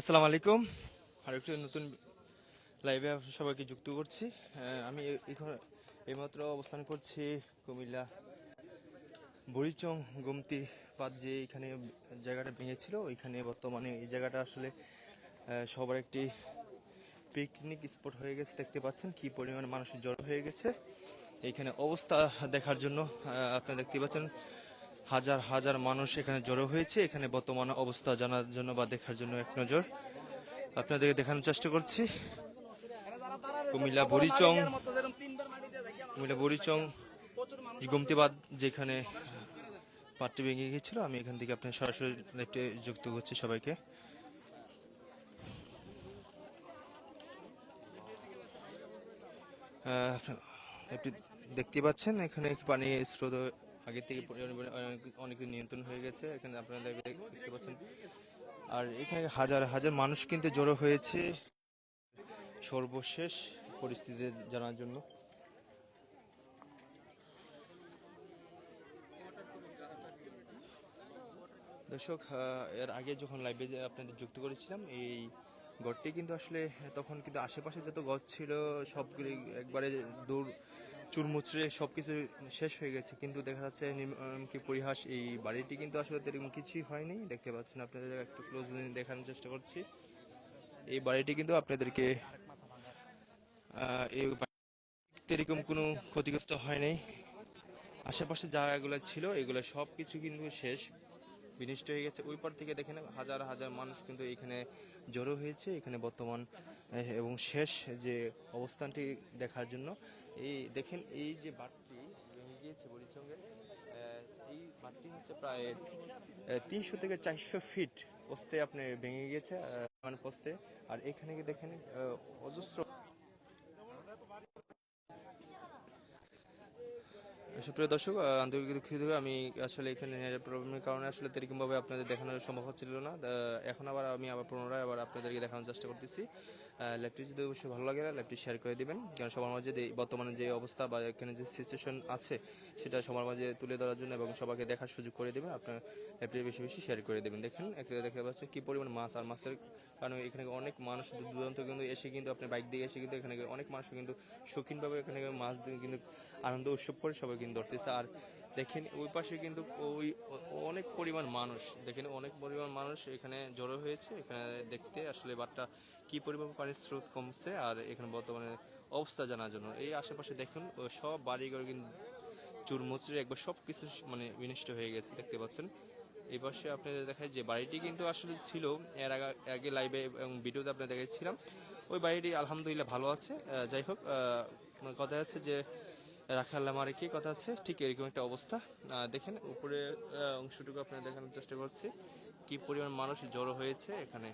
আসসালামু আলাইকুম। আরেকটি নতুন লাইভে সবাইকে যুক্ত করছি। আমি এখানে এইমাত্র অবস্থান করছি কুমিল্লা বড়িচং গুমতি পাত যে এখানে জায়গাটা ভেঙেছিল, ওইখানে বর্তমানে এই জায়গাটা আসলে সবার একটি পিকনিক স্পট হয়ে গেছে, দেখতে পাচ্ছেন কি পরিমাণ মানুষ জড়ো হয়ে গেছে। এইখানে অবস্থা দেখার জন্য আপনারা দেখতে পাচ্ছেন হাজার হাজার মানুষ এখানে জড়ো হয়েছে। এখানে বর্তমান অবস্থা জানার জন্য বা দেখার জন্য এক নজর। আপনাদেরকে দেখানোর চেষ্টা করছি। কুমিল্লা বড়িচং কুমিল্লা বড়িচং, গুমতিবাদ যেখানে পাটটি ভেঙে গিয়েছিল, আমি এখান থেকে আপনার সরাসরি লাইভে যুক্ত করছি সবাইকে। আপনি দেখতে পাচ্ছেন এখানে পানি স্রোত আগে থেকে অনেক- নিয়ন্ত্রণ হয়ে গেছে, এখানে আপনারা দেখতে পাচ্ছেন। আর এখানে হাজার হাজার মানুষ কিন্তু জড়ো হয়েছে সর্বশেষ পরিস্থিতি জানার জন্য। দর্শক এর আগে যখন লাইভে আপনাদের যুক্ত করেছিলাম, এই গড়টি কিন্তু আসলে, তখন কিন্তু আশেপাশে যত গছ ছিল, সবগুলি একবারে দূর চুরমুচড়ে সব কিছু শেষ হয়ে গেছে, কিন্তু দেখা যাচ্ছে কি পরিহাস এই বাড়িটি কিন্তু আসলে তেরকম কিছুই হয়নি। দেখতে পাচ্ছেন আপনাদের, একটু ক্লোজ দেখানোর চেষ্টা করছি। এই বাড়িটি কিন্তু আপনাদেরকে এই এরকম কোনো ক্ষতিগ্রস্ত হয়নি। আশেপাশে জায়গাগুলো ছিল, এগুলো সব কিছু কিন্তু শেষ। বিনষ্ট হয়ে গেছে। ওই পার থেকে দেখেন হাজার হাজার মানুষ কিন্তু এখানে জড়ো হয়েছে। এখানে বর্তমান এবং শেষ যে অবস্থানটি দেখার জন্য। এই দেখেন, এই যে বাঁধটি ভেঙে গিয়েছে বরিচঙ্গে এই বাঁধটি হচ্ছে প্রায় তিনশো থেকে চারশো ফিট পোস্তে আপনি ভেঙে গিয়েছে মানে পোস্তে। আর এখানে দেখেন অজস্র সুপ্রিয় দর্শক আহ, আন্তরিক দুঃখিত আমি আসলে এখানে প্রবলেমের কারণে আসলে এরকমভাবে আপনাদের দেখানো সম্ভব হচ্ছিল না। এখন আবার আমি আবার পুনরায় আবার আপনাদেরকে দেখানোর চেষ্টা করতেছি। ল্যাপটি যদি অবশ্যই ভালো লাগে না ল্যাপটি শেয়ার করে দিবেন। কারণ সবার মাঝে বর্তমানে যে অবস্থা বা এখানে যে সিচুয়েশন আছে সেটা সবার মাঝে তুলে ধরার জন্য এবং সবাইকে দেখার সুযোগ করে দেবেন। আপনার ল্যাপটি বেশি বেশি শেয়ার করে দেবেন। দেখেন একটা দেখা যাচ্ছে কি পরিমাণ মাছ আর মাছের কারণে এখানে অনেক মানুষ দূর দূরান্ত কিন্তু এসে কিন্তু আপনি বাইক দিয়ে এসে কিন্তু এখানে অনেক মানুষ কিন্তু শৌখিনভাবে এখানে মাছ কিন্তু আনন্দ উৎসব করে সবাই কিন্তু ধরতেছে আর দেখেন ওই পাশে কিন্তু ওই অনেক পরিমাণ মানুষ, দেখেন অনেক পরিমাণ মানুষ এখানে জড়ো হয়েছে। এখানে দেখতে আসলে বাটটা কি পরিমাণ পানির স্রোত কমছে আর এখানে বর্তমানে অবস্থা জানার জন্য। এই আশেপাশে দেখুন সব বাড়িঘর কিন্তু চুরমুচড়ে একবার সব কিছু মানে বিনষ্ট হয়ে গেছে, দেখতে পাচ্ছেন। এই পাশে আপনাদের দেখায় যে বাড়িটি কিন্তু আসলে ছিল, এর আগে আগে লাইভে এবং ভিডিওতে আপনাদের দেখাচ্ছিলাম ওই বাড়িটি আলহামদুলিল্লাহ ভালো আছে। যাই হোক কথা আছে যে রাখাল আমার কি কথা আছে, ঠিক এরকম একটা অবস্থা। দেখেন, উপরে অংশটুকু আপনাদের দেখানোর চেষ্টা করছি। কি পরিমাণ মানুষ জড়ো হয়েছে এখানে।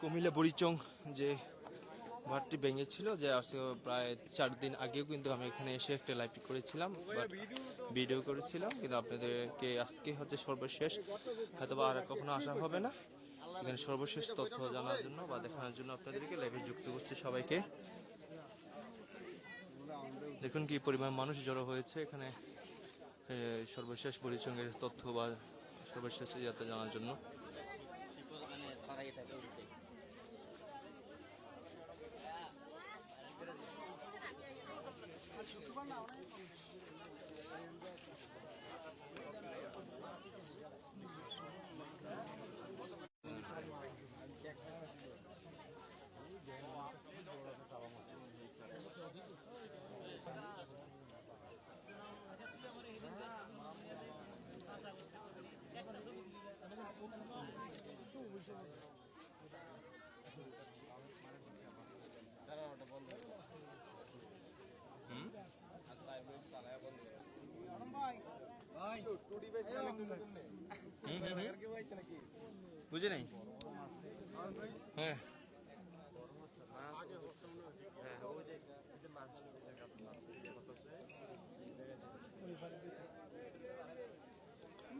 কুমিল্লা বড়িচং যে ঘরটি ভেঙেছিল, যে আজকে প্রায় চার দিন আগেও কিন্তু আমি এখানে এসে একটা লাইভ করেছিলাম ভিডিও করেছিলাম। কিন্তু আপনাদেরকে আজকে হচ্ছে সর্বশেষ হয়তো আর কখনো আসা হবে না। এখানে সর্বশেষ তথ্য জানার জন্য বা দেখানোর জন্য আপনাদেরকে লাইভে যুক্ত করছি সবাইকে। দেখুন কি পরিমাণ মানুষ জড়ো হয়েছে এখানে সর্বশেষ পরিচঙ্গের তথ্য বা সর্বশেষ যাতে জানার জন্য। বুঝে নাই হ্যাঁ।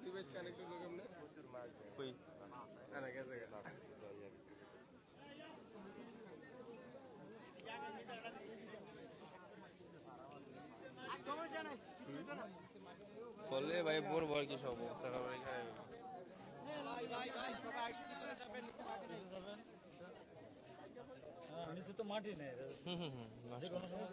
ডিভাইস কানেক্ট হলো কেমনে কই আনা গেছে বললে ভাই বোর বড় কি সব অবস্থা খাবার এখানে? হ্যাঁ, নিচে তো মাটি নেই। হুম হুম হুম যে কোনো সময়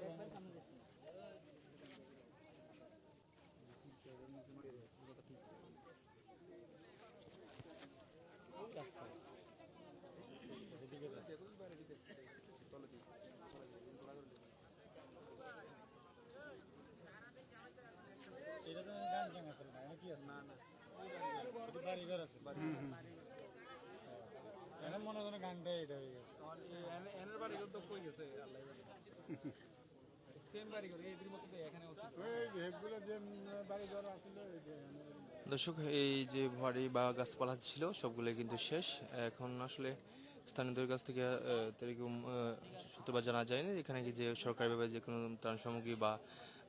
এটা তো গান কেন আছে। না না। না বাড়ি ঘর। আছে এখন মনে করেন গানটা এটা হয়ে গেছে। এনের বাড়ি তো কই আল্লাহ দর্শক এই যে বাড়ি বা গাছপালা ছিল সবগুলো কিন্তু শেষ। এখন আসলে স্থানীয়দের কাছ থেকে এরকম আহ, সূত্রপাত জানা যায়নি। এখানে কি যে সরকারিভাবে যে কোনো ত্রাণ সামগ্রী বা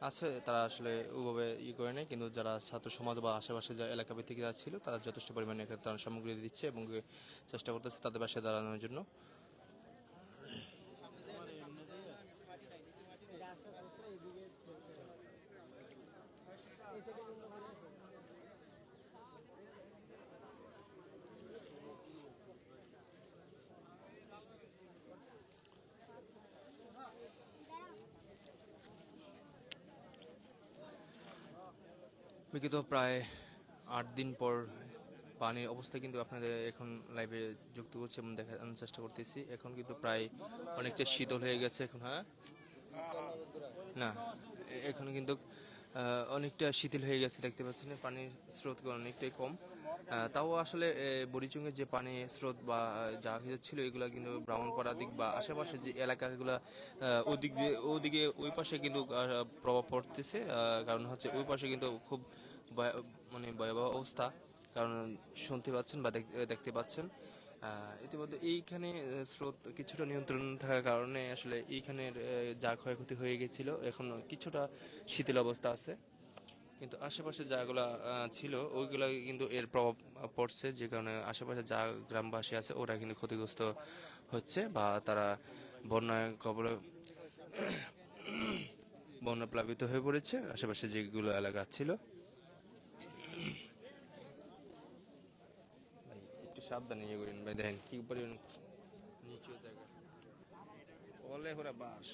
আছে, তারা আসলে ওভাবে ইয়ে করে নেয়। কিন্তু যারা ছাত্র সমাজ বা আশেপাশে যা এলাকা ভিত্তিক যারা ছিল, তারা যথেষ্ট পরিমাণে ত্রাণ সামগ্রী দিচ্ছে এবং চেষ্টা করতেছে তাদের পাশে দাঁড়ানোর জন্য। বিগত প্রায় আট দিন পর পানির অবস্থা কিন্তু আপনাদের এখন লাইভে যুক্ত করছি এবং দেখানোর চেষ্টা করতেছি। এখন কিন্তু প্রায় অনেকটা শীতল হয়ে গেছে এখন হ্যাঁ? না, এখন কিন্তু অনেকটা শিথিল হয়ে গেছে দেখতে পাচ্ছেন, পানির স্রোত অনেকটাই কম। তাও আসলে বরিচুঙ্গের যে পানি স্রোত বা যা কিছু ছিল এগুলো কিন্তু ব্রাহ্মণপাড়া দিক বা আশেপাশে যে এলাকাগুলো ওদিক দিয়ে, ওদিকে ওই পাশে কিন্তু প্রভাব পড়তেছে কারণ হচ্ছে ওই পাশে কিন্তু খুব মানে ভয়াবহ অবস্থা। কারণ শুনতে পাচ্ছেন বা দেখতে পাচ্ছেন। ইতিমধ্যে এইখানে স্রোত কিছুটা নিয়ন্ত্রণ থাকার কারণে আসলে এইখানের যা ক্ষয়ক্ষতি হয়ে গেছিল, এখন কিছুটা শিথিল অবস্থা আছে। কিন্তু আশেপাশে যাগুলা ছিল, ওইগুলা কিন্তু এর প্রভাব পড়ছে, যে কারণে আশেপাশে যা গ্রামবাসী আছে, ওরা কিন্তু ক্ষতিগ্রস্ত হচ্ছে বা তারা বন্যায় কবলে বন্যা প্লাবিত হয়ে পড়েছে। আশেপাশে যেগুলো এলাকা ছিল ভাই একটু সাবধানে ইয়ে করেন ভাই দেখেন কি পরিমাণ নিচু জায়গা। বলে ওরা বাস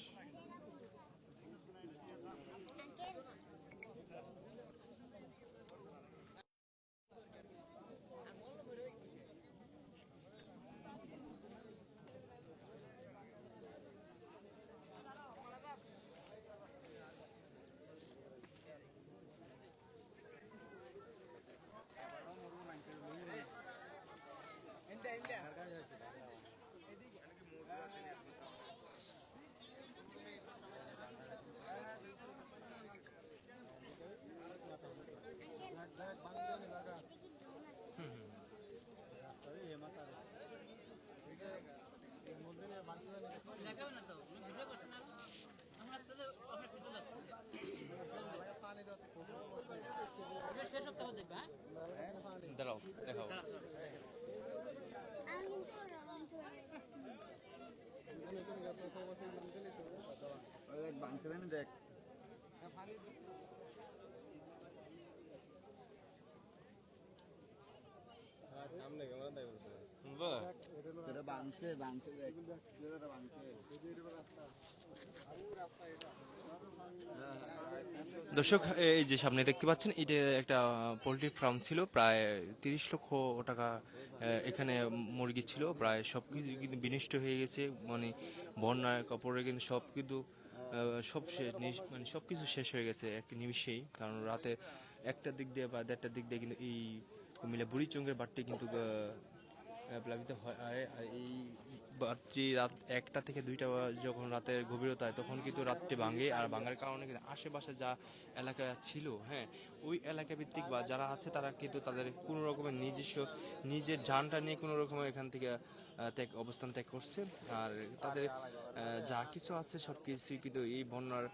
দেখাবে না তো ভিডিও করছে না আমরা আসলে আপনার পিছু লাগছে ভিডিও শেষ সপ্তাহ দেখবে হ্যাঁ দাঁড়াও দেখাও। আমি কিন্তু রকম দেখ সামনে ক্যামেরা বাংছে বাংছে দেখ। দর্শক, এই যে সামনে দেখতে পাচ্ছেন, এটা একটা পোলট্রি ফার্ম ছিল, প্রায় তিরিশ লক্ষ টাকা এখানে মুরগি ছিল, প্রায় সব কিছু কিন্তু বিনষ্ট হয়ে গেছে মানে বন্যার কাপড়ে কিন্তু সব কিন্তু সব শেষ মানে সব কিছু শেষ হয়ে গেছে এক নিমিষেই, কারণ রাতে একটা দিক দিয়ে বা দেড়টার দিক দিয়ে কিন্তু এই কুমিল্লা বুড়িচঙ্গের বাড়টি কিন্তু প্লাবিত হয় আর এই বাড়তি রাত একটা থেকে দুইটা যখন রাতের গভীরতায়, তখন কিন্তু রাতটি ভাঙে। আর ভাঙার কারণে কিন্তু আশেপাশে যা এলাকা ছিল হ্যাঁ ওই এলাকা ভিত্তিক বা যারা আছে তারা কিন্তু তাদের কোনো রকমের নিজস্ব, নিজের যানটা নিয়ে কোনো রকমের এখান থেকে ত্যাগ, অবস্থান ত্যাগ করছে। আর তাদের যা কিছু আছে সব কিছুই কিন্তু এই বন্যার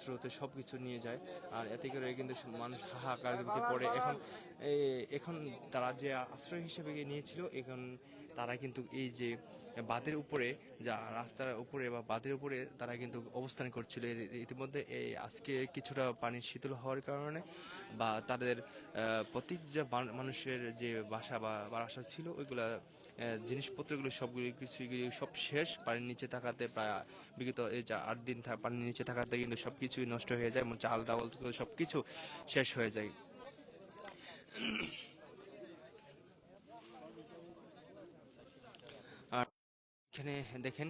স্রোতে সব কিছু নিয়ে যায়। আর এতে করে কিন্তু মানুষ হাহাকার পড়ে। এখন এখন তারা যে আশ্রয় হিসেবে নিয়েছিল, এখন তারা কিন্তু এই যে বাঁধের উপরে যা রাস্তার উপরে বা বাঁধের উপরে তারা কিন্তু অবস্থান করছিল। ইতিমধ্যে এই আজকে কিছুটা পানি শীতল হওয়ার কারণে বা তাদের আহ, প্রত্যেক যে মান- মানুষের যে বাসা বা বাসা ছিল ওইগুলা জিনিসপত্রগুলো সবগুলো কিছু সব শেষ। পানির নিচে থাকাতে প্রায় বিগত এই যা আট দিন পানির নিচে থাকাতে কিন্তু সব কিছুই নষ্ট হয়ে যায় এবং চাল থেকে সব কিছু শেষ হয়ে যায়। এখানে দেখেন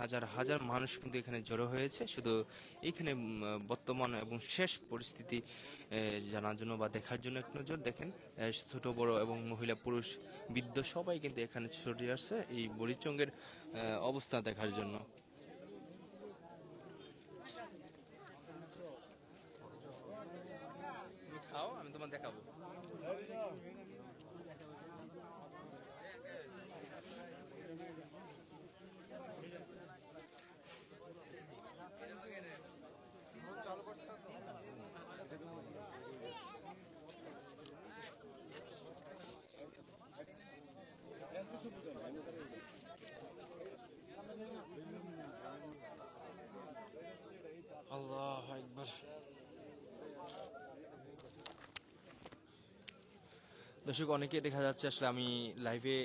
হাজার হাজার মানুষ কিন্তু এখানে জড়ো হয়েছে। শুধু এখানে বর্তমান এবং শেষ পরিস্থিতি জানার জন্য বা দেখার জন্য এক নজর। দেখেন ছোট, বড় এবং মহিলা, পুরুষ, বৃদ্ধ সবাই কিন্তু এখানে ছুটে আসছে এই বরিচঙ্গের অবস্থা দেখার জন্য। আমি তোমার দেখাবো আল্লাহ একবার দর্শক, অনেকে দেখা যাচ্ছে আসলে আমি লাইভে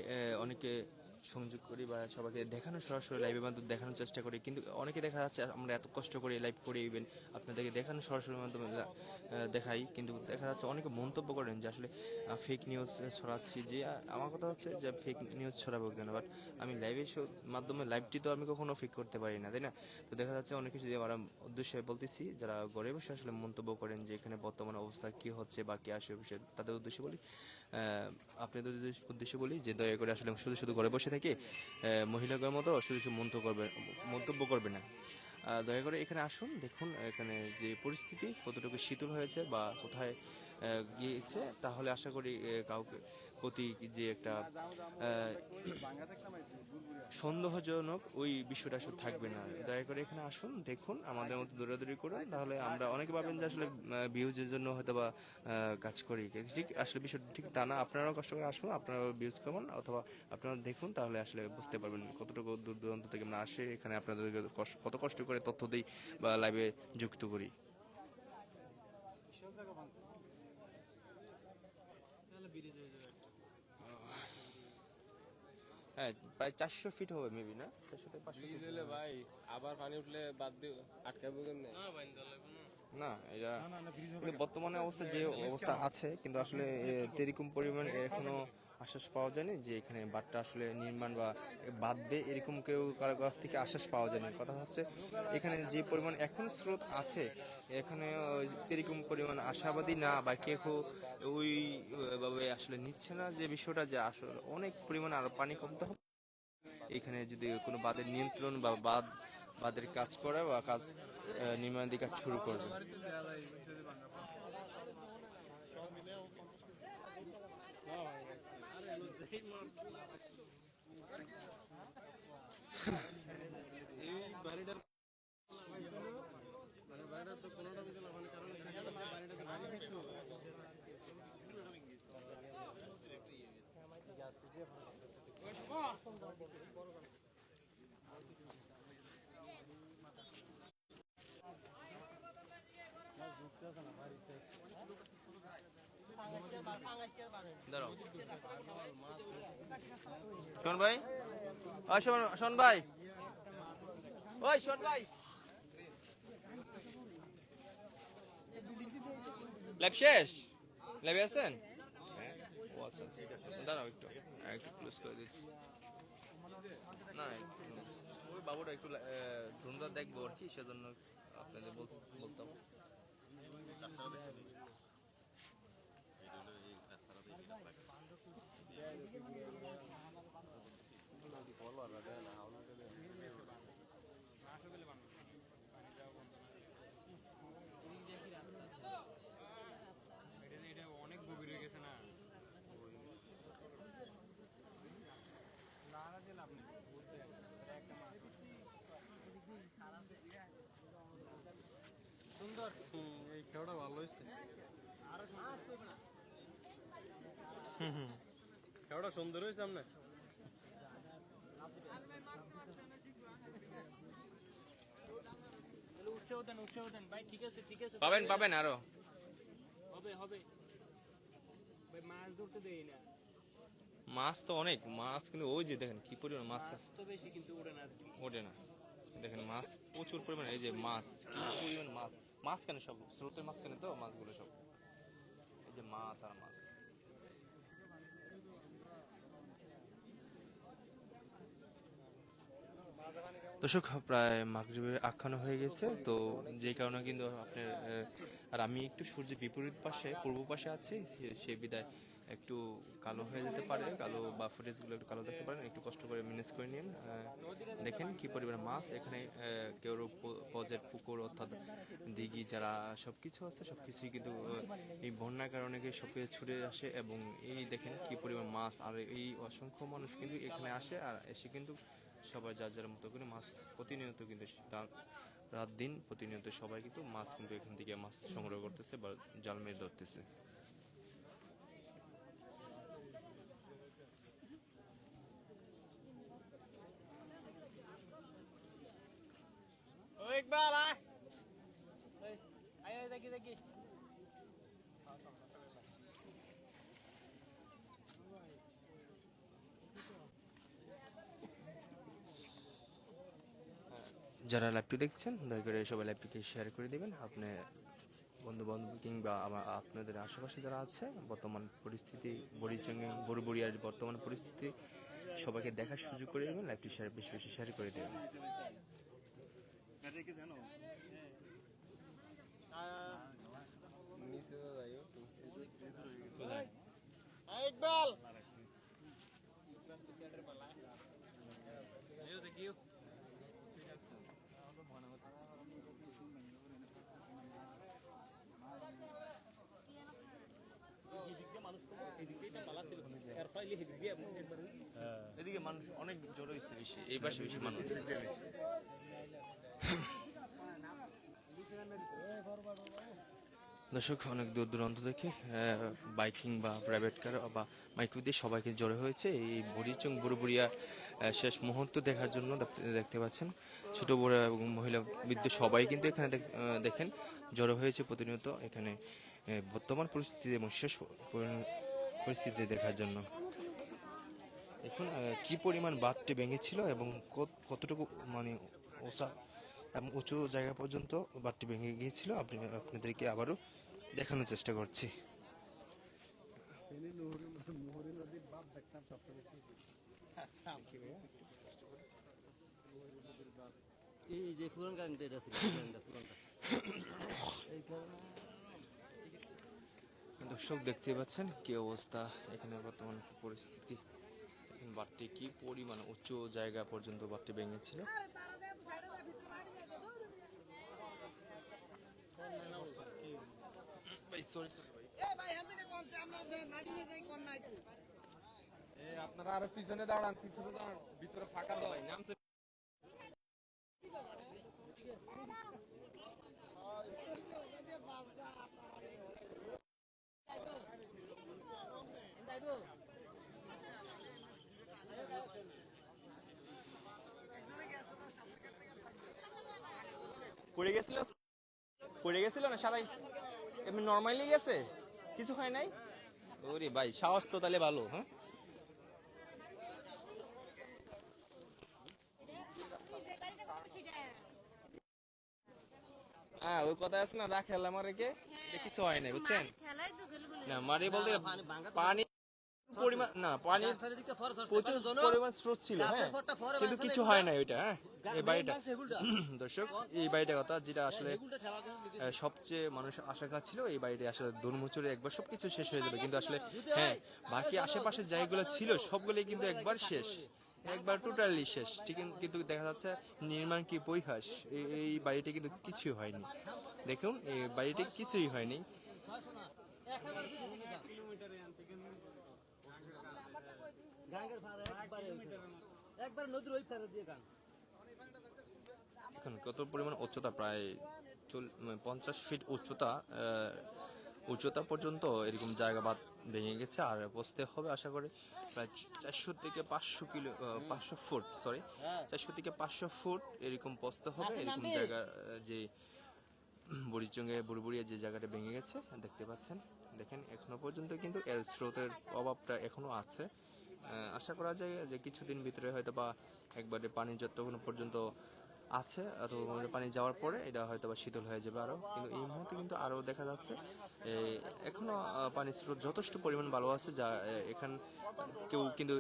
অনেকে সংযোগ করি বা সবাইকে দেখানো সরাসরি লাইভের মাধ্যমে দেখানোর চেষ্টা করি। কিন্তু অনেকে দেখা যাচ্ছে আমরা এত কষ্ট করে লাইভ করে ইভেন আপনাদেরকে দেখানো সরাসরি মাধ্যমে দেখাই। কিন্তু দেখা যাচ্ছে অনেকে মন্তব্য করেন যে আসলে ফেক নিউজ ছড়াচ্ছি যে আমার কথা হচ্ছে যে ফেক নিউজ ছড়াবো কেন? বাট আমি লাইভের মাধ্যমে লাইভটি তো আমি কখনো ফেক করতে পারি না, তাই না? তো দেখা যাচ্ছে অনেক কিছু আমরা উদ্দেশ্যে বলতেছি, যারা ঘরে বসে আসলে মন্তব্য করেন যে এখানে বর্তমান অবস্থা কি হচ্ছে বা কি আসে, তাদের উদ্দেশ্যে বলি। আপনাদের উদ্দেশ্য- বলি যে দয়া করে আসলে শুধু শুধু ঘরে বসে থেকে মহিলাদের মতো শুধু শুধু মন্তব্য করবে মন্তব্য করবে না। দয়া করে এখানে আসুন, দেখুন এখানে যে পরিস্থিতি, কতটুকু শীতল হয়েছে বা কোথায় গিয়েছে। তাহলে আশা করি কাউকে প্রতি যে একটা সন্দেহজনক ওই বিষয়টা আসলে থাকবে না। দয়া করে এখানে আসুন, দেখুন, আমাদের মতো দৌড়াদৌড়ি করুন। তাহলে আমরা অনেকে ভাবেন যে আসলে ভিউজের জন্য হয়তো বা কাজ করি। ঠিক, আসলে বিষয়টা ঠিক তা না। আপনারাও কষ্ট করে আসুন আপনারা ভিউজ করুন অথবা আপনারা দেখুন, তাহলে আসলে বুঝতে পারবেন কতটুকু দূর দূরান্ত থেকে আমরা আসে। এখানে আপনাদেরকে কষ্ট- কত কষ্ট করে তথ্য দিই বা লাইভে যুক্ত করি। হ্যাঁ প্রায় চারশো ফিট হবে মেবি না? চারশো থেকে পাঁচশো ফিট হলে ভাই আবার পানি উঠলে বাদ দিয়ে আটকাবো কেমনে? না এটা বর্তমানে অবস্থা যে অবস্থা আছে কিন্তু আসলে এরকম পরিমাণ এখনও আশ্বাস পাওয়া যায়নি? যে এখানে বাঁধটা আসলে নির্মাণ বা বাঁধবে এরকম কেউ কারও কাছ থেকে আশ্বাস পাওয়া যায়নি। কথা হচ্ছে এখানে যে পরিমাণ এখন স্রোত আছে এখানে এরকম পরিমাণ আশাবাদী না বা কেউ ওই ভাবে আসলে নিচ্ছে না যে বিষয়টা যে আসলে অনেক পরিমাণ আরও পানি কমতে হবে। এখানে যদি কোনো বাঁধের নিয়ন্ত্রণ বা বাঁধ বাঁধের কাজ করে বা কাজ আহ, নির্মাণাদি কাজ শুরু করবে। দাঁড়াও শোন ভাই ওই শোন শোন ভাই। ওই শোন ভাই। ল্যাব শেষ? ল্যাবে আছেন? ও আচ্ছা আচ্ছা দাঁড়াও একটু। হ্যাঁ, একটু ক্লোজ করে দিচ্ছি। না ওই বাবুটা একটু ড্রোনটা দেখব আর কি সেজন্য আপনাদের বলতে বলতাম অনেক গভীর হয়ে গেছে না সুন্দর এই খেলাটা ভালো হয়েছে। কেওড়া সুন্দর হয়েছে আপনার পাবেন পাবেন আরও। হবে হবে। মাছ ধরতে দেই না। মাছ তো অনেক মাছ কিন্তু ওই যে দেখেন কি পরিমাণ মাছ আছে। তো বেশি কিন্তু ওড়ে না ওড়ে না। দেখেন মাছ প্রচুর পরিমাণে এই যে মাছ কি পরিমাণ মাছ। মাছ কেন সব? স্রোতের মাছ কেন তো? মাছগুলো সব। এই যে মাছ আর মাছ। দর্শক, প্রায় মাগরিবের আখ্যানো হয়ে গেছে, তো যে কারণে কিন্তু আপনার আর আমি একটু সূর্যের বিপরীত পাশে, পূর্ব পাশে আছি সেই বিদায় একটু কালো হয়ে যেতে পারে, কালো বা ফুটেজগুলো একটু কালো দেখতে পারেন, একটু কষ্ট করে ম্যানেজ করে নিন দেখেন কি পরিমাণ মাছ এখানে কেউ পজের পুকুর অর্থাৎ দিঘি যারা সবকিছু আছে, সবকিছুই কিন্তু এই বন্যার কারণে সব কিছু ছুটে আসে এবং এই দেখেন কি পরিমাণ মাছ, আর এই অসংখ্য মানুষ কিন্তু এখানে আসে, আর এসে কিন্তু সবাই যার যার মতো করে মাছ প্রতিনিয়ত কিন্তু রাত দিন প্রতিনিয়ত সবাই কিন্তু মাছ কিন্তু এখান থেকে মাছ সংগ্রহ করতেছে বা জাল মেরে ধরতেছে। ইকবাল আয় আয়, দেখি দেখি। যারা লাইভটি দেখছেন দয়া করে সবাই লাইভটিকে শেয়ার করে দেবেন। আপনি বন্ধু বান্ধব কিংবা আমার আপনাদের আশেপাশে যারা আছে বর্তমান পরিস্থিতি বড়িচঙ্গে বড়বড়িয়ার বর্তমান পরিস্থিতি সবাইকে দেখার সুযোগ করে দেবেন লাইভটি শেয়ার বেশি বেশি শেয়ার করে দেবেন। নিচে যাই এদিকে মানুষ অনেক জড়ো হয়েছে বেশি, এই পাশে বেশি মানুষ। দর্শক, অনেক দূর দূরান্ত থেকে বাইকিং বা প্রাইভেট কার বা মাইক্রো দিয়ে সবাইকে জড়ো হয়েছে। এই বুড়িচং, বুড়বুড়িয়া শেষ মুহূর্ত দেখার জন্য দেখতে- পাচ্ছেন। ছোট, বড় এবং মহিলা বৃদ্ধ সবাই কিন্তু এখানে দেখ- দেখেন, জড়ো হয়েছে প্রতিনিয়ত এখানে বর্তমান পরিস্থিতি এবং শেষ পরি- পরিস্থিতি দেখার জন্য। দেখুন কি পরিমাণ বাঁধটি ভেঙেছিল এবং কত- কতটুকু মানে উঁচা এবং উঁচু জায়গা পর্যন্ত বাঁধটি ভেঙে গিয়েছিল আপনি আপনাদেরকে আবারও দেখানোর চেষ্টা করছি। এই যে পুরান কারেন্ট এটা ছিল পুরানটা পুরানটা দর্শক দেখতে পাচ্ছেন কি অবস্থা এখানে বর্তমান পরিস্থিতি। বাঁধটি কি পরিমাণ উঁচু জায়গা পর্যন্ত বাঁধটি ভেঙেছিল? ভাই আপনারা আরও পিছনে দাঁড়ান পিছনে দাঁড়ান ভিতরে ফাঁকা দাও। পড়ে গেছিল পড়ে গেছিল না সারাই এমনি নর্মালি গেছে? কিছু হয় নাই? ওরে ভাই সাহস তো তাহলে ভালো হ্যাঁ? হ্যাঁ ওই কথা আছে না রাখেল আমার রেখে কিছু হয় নাই বুঝছেন? না মারি বলতে পানি পরিমাণ না পানির প্রচুর পরিমাণ স্রোত ছিল হ্যাঁ? কিন্তু কিছু হয় না ওইটা হ্যাঁ? এই বাড়িটা দর্শক এই বাড়িটা কথা যেটা আসলে সবচেয়ে মানুষ আশা ছিল এই বাড়িটা আসলে দুর্মুচুরে একবার সবকিছু শেষ হয়ে যাবে। কিন্তু আসলে হ্যাঁ বাকি আশেপাশে জায়গাগুলো ছিল সবগুলোই কিন্তু একবার শেষ। একবার টোটালি শেষ। ঠিক কিন্তু দেখা যাচ্ছে নির্মাণ কি পরিহাস এই এই বাড়িটা কিন্তু কিছুই হয়নি। দেখুন এই বাড়িটি কিছুই হয়নি। একবারে একবার নদীর ওই ফারে দিয়ে গান। এখন কত পরিমাণ উচ্চতা প্রায় চল- মানে পঞ্চাশ ফিট উচ্চতা উচ্চতা পর্যন্ত এরকম জায়গা বাদ ভেঙে গেছে। আর বসতে হবে আশা করি প্রায় চারশো থেকে পাঁচশো কিলো পাঁচশো ফুট সরি চারশো থেকে পাঁচশো ফুট এরকম বসতে হবে। এরকম জায়গা যে বুড়িচঙ্গে বুড়বুড়িয়া যে জায়গাটা ভেঙে গেছে দেখতে পাচ্ছেন। দেখেন এখনও পর্যন্ত কিন্তু এর স্রোতের অভাবটা এখনও আছে। আশা করা যায় যে কিছুদিন ভিতরে হয়তো বা একবারে পানি যতক্ষণ পর্যন্ত আছে আমাদের পানি যাওয়ার পরে এটা হয়তো বা শীতল হয়ে যাবে আরও। কিন্তু এই মুহূর্তে কিন্তু আরও দেখা যাচ্ছে এখনও পানির স্রোত যথেষ্ট পরিমাণ ভালো আছে, যা এখান, কেউ কিন্তু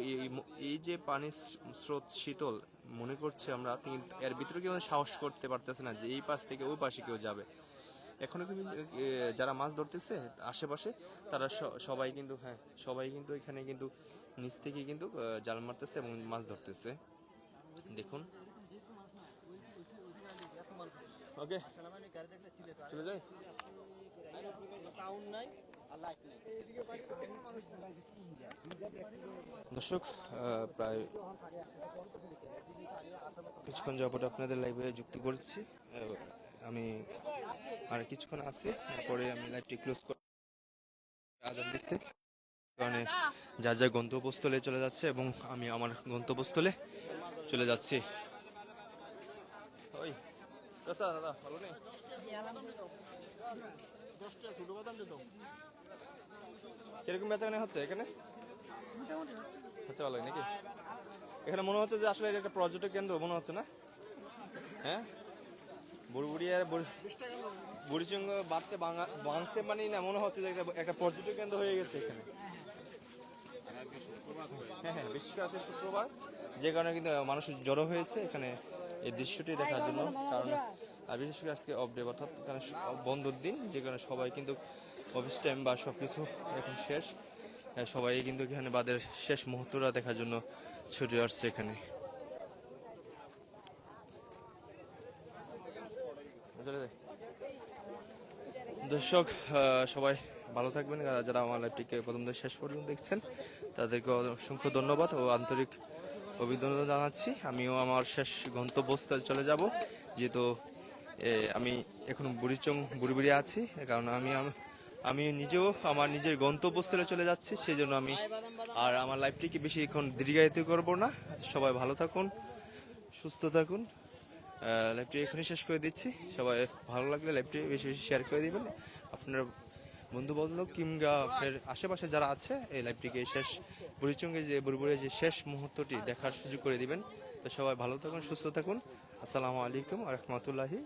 এই যে পানির স্রোত শীতল মনে করছে আমরা, কিন্তু এর ভিতরে কেউ সাহস করতে পারতেছে না যে এই পাশ থেকে ওই পাশে কেউ যাবে। এখনও কিন্তু যারা মাছ ধরতেছে আশেপাশে, তারা সবাই কিন্তু হ্যাঁ সবাই কিন্তু এখানে কিন্তু নিচ থেকে কিন্তু জাল মারতেছে এবং মাছ ধরতেছে। দেখুন। ওকে চলে যাই দর্শক প্রায় কিছুক্ষণ যাবত আপনাদের লাইভে যুক্তি করেছি। আমি আর কিছুক্ষণ আছি, তারপরে আমি লাইভটি ক্লোজ করে কারণে যা যা গন্তব্যস্থলে চলে যাচ্ছে এবং আমি আমার গন্তব্যস্থলে চলে যাচ্ছি। দোস্ত, দাদা ভালো নেই? কীরকম বেচাকেনা হচ্ছে এখানে? হচ্ছে। ভালোই নাকি? এখানে মনে হচ্ছে যে আসলে এটা একটা পর্যটক কেন্দ্র মনে হচ্ছে না? হ্যাঁ? বুড়বুড়ি আর বুড়িচঙ্গ বাদতে বাংসে মানে না মনে হচ্ছে যে একটা- একটা পর্যটক কেন্দ্র হয়ে গেছে এখানে। হ্যাঁ হ্যাঁ করে আজকে শুক্রবার। যে কারণে কিন্তু মানুষ জড়ো হয়েছে এখানে। এই দৃশ্যটি দেখার জন্য কারণ বিশেষ করে আজকে অফ ডে অর্থাৎ এখানে বন্ধর দিন যে কারণে সবাই কিন্তু অফিস টাইম বা সব কিছু এখন শেষ। আহ, সবাই কিন্তু এখানে বাদের শেষ মুহূর্তটা দেখার জন্য ছুটে আসছে এখানে। দর্শক সবাই ভালো থাকবেন। যারা আমার লাইভটিকে প্রথম থেকে শেষ পর্যন্ত দেখছেন তাদেরকে অসংখ্য ধন্যবাদ ও আন্তরিক অভিনন্দন জানাচ্ছি। আমিও আমার শেষ গন্তব্যস্থলে চলে যাব। যেহেতু আমি এখন বুড়িচং বুড়িবুড়ি আছি কারণ আমি আম- নিজেও আমার নিজের গন্তব্যস্থলে চলে যাচ্ছি। সেই জন্য আমি আর আমার লাইফটিকে বেশি এখন দীর্ঘায়িত করব না। সবাই ভালো থাকুন, সুস্থ থাকুন। লাইভটি এখনই শেষ করে দিচ্ছি। সবাই ভালো লাগলে লাইভটি বেশি বেশি শেয়ার করে দিবেন। আপনার বন্ধু বান্ধব কিংবা আপনার আশেপাশে যারা আছে, এই লাইভটিকে শেষ বুড়িচঙ্গে যে বুড়ি যে শেষ মুহূর্তটি দেখার সুযোগ করে দিবেন। তো সবাই ভালো থাকুন, সুস্থ থাকুন। আসসালামু আলাইকুম রহমতুল্লাহি